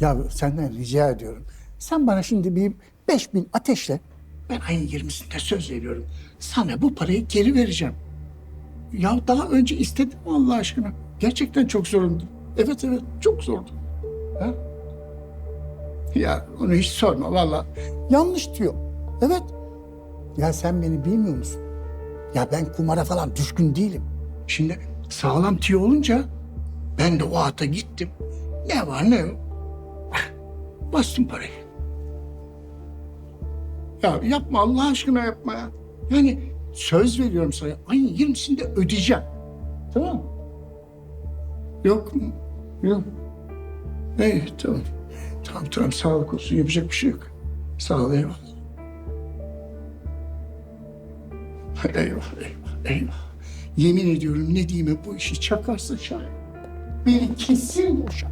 Ya senden rica ediyorum. Sen bana şimdi bir 5000 ateşle. Ben ayın 20'sinde söz veriyorum. Sana bu parayı geri vereceğim. Ya daha önce istedim Allah aşkına. Gerçekten çok zorundu. Evet evet çok zordu. Ha? Ya onu hiç sorma valla. Yanlış diyor. Evet. Ya sen beni bilmiyor musun? Ya ben kumara falan düşkün değilim. Şimdi sağlam tüyo olunca ben de o ata gittim. Ne var ne yok. Bastım parayı. Ya yapma Allah aşkına yapma ya. Yani söz veriyorum sana ayın 20'sinde ödeyeceğim. Tamam mı? Yok mu? Yok. İyi tamam. Tamam tamam sağlık olsun yapacak bir şey yok. Sağ ol eyvallah. Eyvah eyvah eyvah. Yemin ediyorum ne diyeyim bu işi çakarsa şayet. Beni kesin boşar.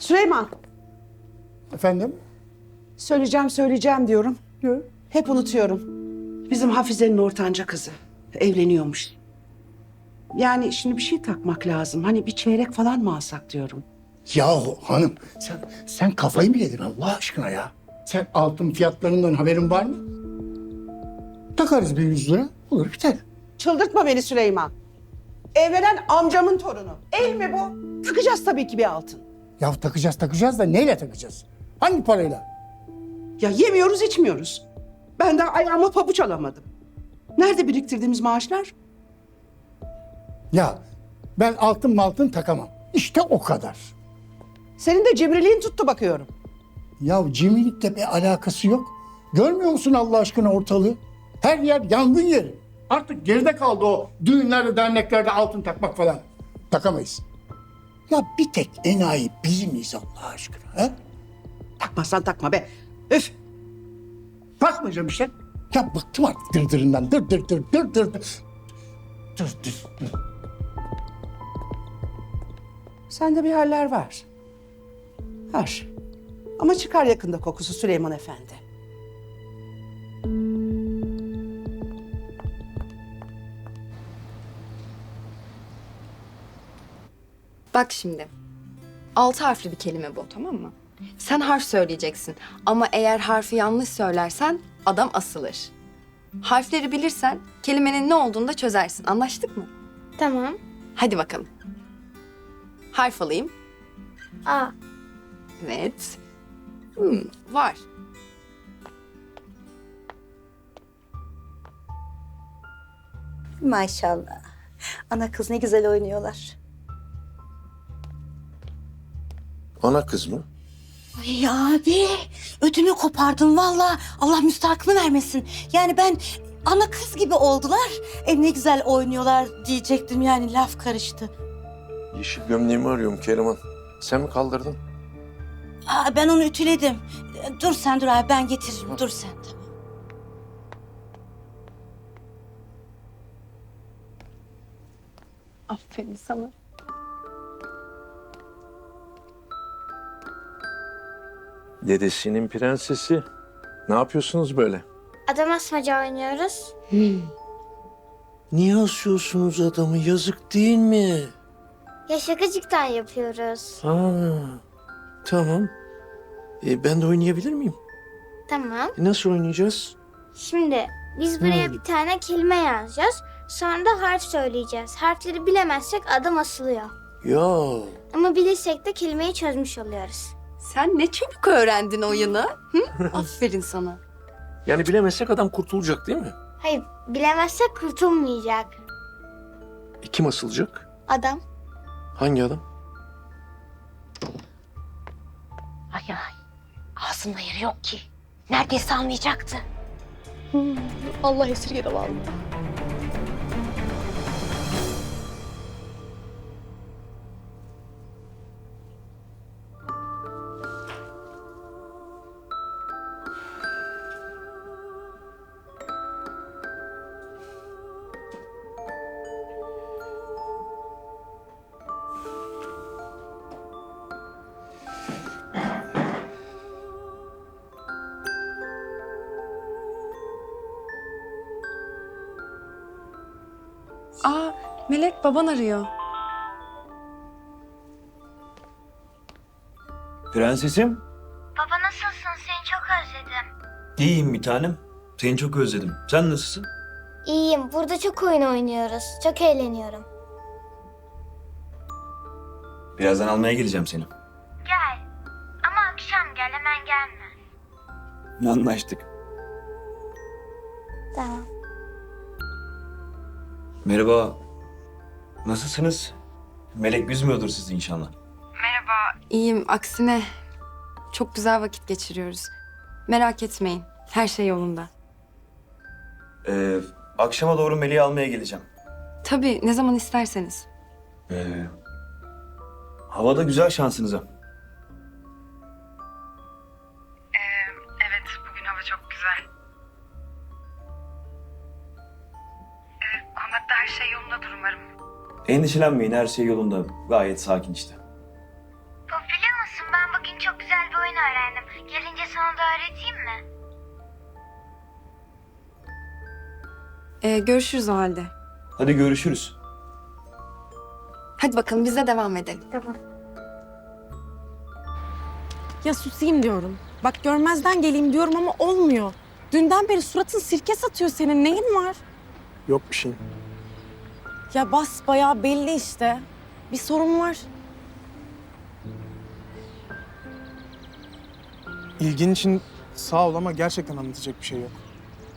Süleyman, Efendim? söyleyeceğim söyleyeceğim diyorum. Yok. Hep unutuyorum. Bizim Hafize'nin ortanca kızı. Evleniyormuş. Yani şimdi bir şey takmak lazım. Hani bir çeyrek falan mı alsak diyorum. Yahu hanım sen, sen kafayı mı yedin Allah aşkına ya? Sen altın fiyatlarından haberin var mı? Takarız bir yüz lira olur biter. Çıldırtma beni Süleyman. Evlenen amcamın torunu. El mi bu? Takacağız tabii ki bir altın. Ya takacağız takacağız da neyle takacağız? Hangi parayla? Ya yemiyoruz içmiyoruz. Ben daha ayağıma pabuç alamadım. Nerede biriktirdiğimiz maaşlar? Ya ben altın maltın takamam. İşte o kadar. Senin de cimriliğin tuttu bakıyorum. Ya cimrilikle bir alakası yok. Görmüyor musun Allah aşkına ortalığı? Her yer yangın yeri. Artık geride kaldı o düğünlerde, derneklerde altın takmak falan. Takamayız. Ya bir tek enayi biz miyiz Allah aşkına? He? Takmazsan takma be. Üf. Takmayacağım işte. Ya bıktım artık dırdırından. Dır dır dır dır dır. dır. Dır dır. Sende bir haller var. Var. Ama çıkar yakında kokusu Süleyman Efendi. Bak şimdi. Altı harfli bir kelime bu tamam mı? Sen harf söyleyeceksin ama eğer harfi yanlış söylersen adam asılır. Harfleri bilirsen kelimenin ne olduğunu da çözersin. Anlaştık mı? Tamam. Hadi bakalım. Harf alayım. A. Evet. Hmm, var. Maşallah. Ana kız ne güzel oynuyorlar. Ana kız mı? Ay abi ödümü kopardın valla. Allah müstahakını vermesin. Yani ben ana kız gibi oldular. E ne güzel oynuyorlar diyecektim yani laf karıştı. Yeşil gömleğimi arıyorum Keriman. Sen mi kaldırdın? Aa, ben onu ütüledim. Dur sen dur abi ben getiririm. Dur sen tamam. Aferin sana. Dedesinin prensesi. Ne yapıyorsunuz böyle? Adam asmaca oynuyoruz. Niye asıyorsunuz adamı? Yazık değil mi? Ya şakacıktan yapıyoruz. Ha, tamam. E, ben de oynayabilir miyim? Tamam. E, nasıl oynayacağız? Şimdi biz buraya bir tane kelime yazacağız. Sonra da harf söyleyeceğiz. Harfleri bilemezsek adam asılıyor. Ya Ama bilirsek de kelimeyi çözmüş oluyoruz. Sen ne çabuk öğrendin oyunu. Hı? Aferin sana. yani bilemezsek adam kurtulacak değil mi? Hayır, bilemezsek kurtulmayacak. E, kim asılacak? Adam. Hangi adam? Ay ay. Ağzında yeri yok ki. Neredeyse anlayacaktı. Allah esirgedi vallahi. Baban arıyor. Prensesim. Baba nasılsın? Seni çok özledim. İyiyim bir tanem. Seni çok özledim. Sen nasılsın? İyiyim. Burada çok oyun oynuyoruz. Çok eğleniyorum. Birazdan almaya geleceğim seni. Gel. Ama akşam gel. Hemen gelme. Anlaştık. Tamam. Merhaba. Nasılsınız? Melek üzmüyordur sizi inşallah. İyiyim aksine çok güzel vakit geçiriyoruz. Merak etmeyin her şey yolunda. Ee, akşama doğru Melek'i almaya geleceğim. Tabii ne zaman isterseniz. Ee, havada güzel şansınıza. Evet, bugün hava çok güzel. Endişelenmeyin her şey yolunda. Gayet sakin işte. Baba biliyor musun? Ben bugün çok güzel bir oyun öğrendim. Gelince sana da öğreteyim mi? Ee, görüşürüz o halde. Hadi görüşürüz. Hadi bakalım biz de devam edelim. Tamam. Ya susayım diyorum. Bak görmezden geleyim diyorum ama olmuyor. Dünden beri suratın sirke satıyor senin. Neyin var? Yok bir şey. Ya bas bayağı belli işte. Bir sorun var. İlgin için sağ ol ama gerçekten anlatacak bir şey yok.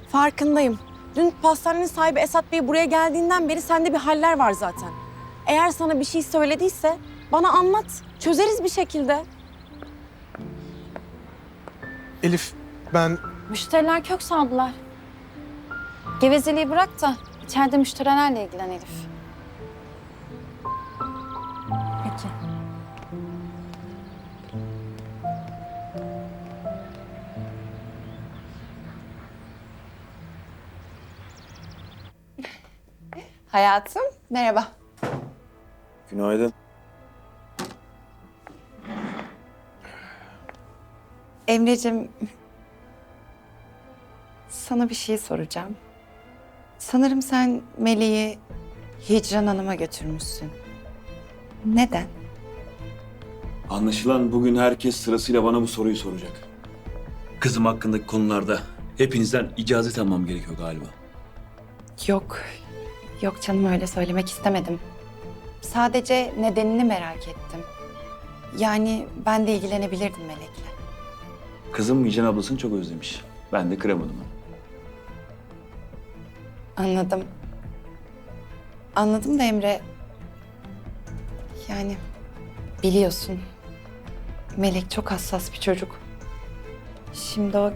Farkındayım. Dün pastanenin sahibi Esat Bey buraya geldiğinden beri sende bir haller var zaten. Eğer sana bir şey söylediyse bana anlat. Çözeriz bir şekilde. Elif ben Müşteriler kök saldılar. Gevezeliği bırak da içeride müşterilerle ilgilen Elif. Peki. Hayatım, merhaba. Günaydın. Emre'cim, sana bir şey soracağım. Sanırım sen Meleği Hicran Hanım'a götürmüşsün. Neden? Anlaşılan bugün herkes sırasıyla bana bu soruyu soracak. Kızım hakkındaki konularda hepinizden icazet almam gerekiyor galiba. Yok, yok canım öyle söylemek istemedim. Sadece nedenini merak ettim. Yani ben de ilgilenebilirdim Melek'le. Kızım Müjgan ablasını çok özlemiş. Ben de kıramadım onu. Anladım. Anladım da Emre. Yani biliyorsun. Melek çok hassas bir çocuk. Şimdi o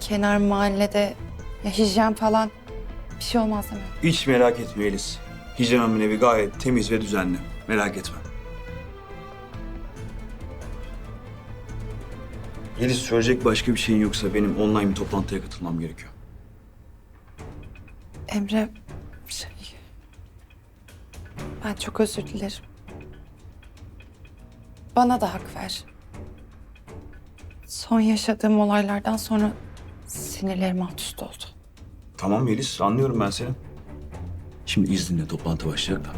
kenar mahallede ya hijyen falan bir şey olmaz değil mi? Hiç merak etme Elis. Hicran Hanım'ın evi gayet temiz ve düzenli. Merak etme. Elis söyleyecek başka bir şeyin yoksa benim online bir toplantıya katılmam gerekiyor. Emre şey... Ben çok özür dilerim. Bana da hak ver. Son yaşadığım olaylardan sonra sinirlerim alt üst oldu. Tamam Elis anlıyorum ben seni. Şimdi izninle toplantı başlayacak da.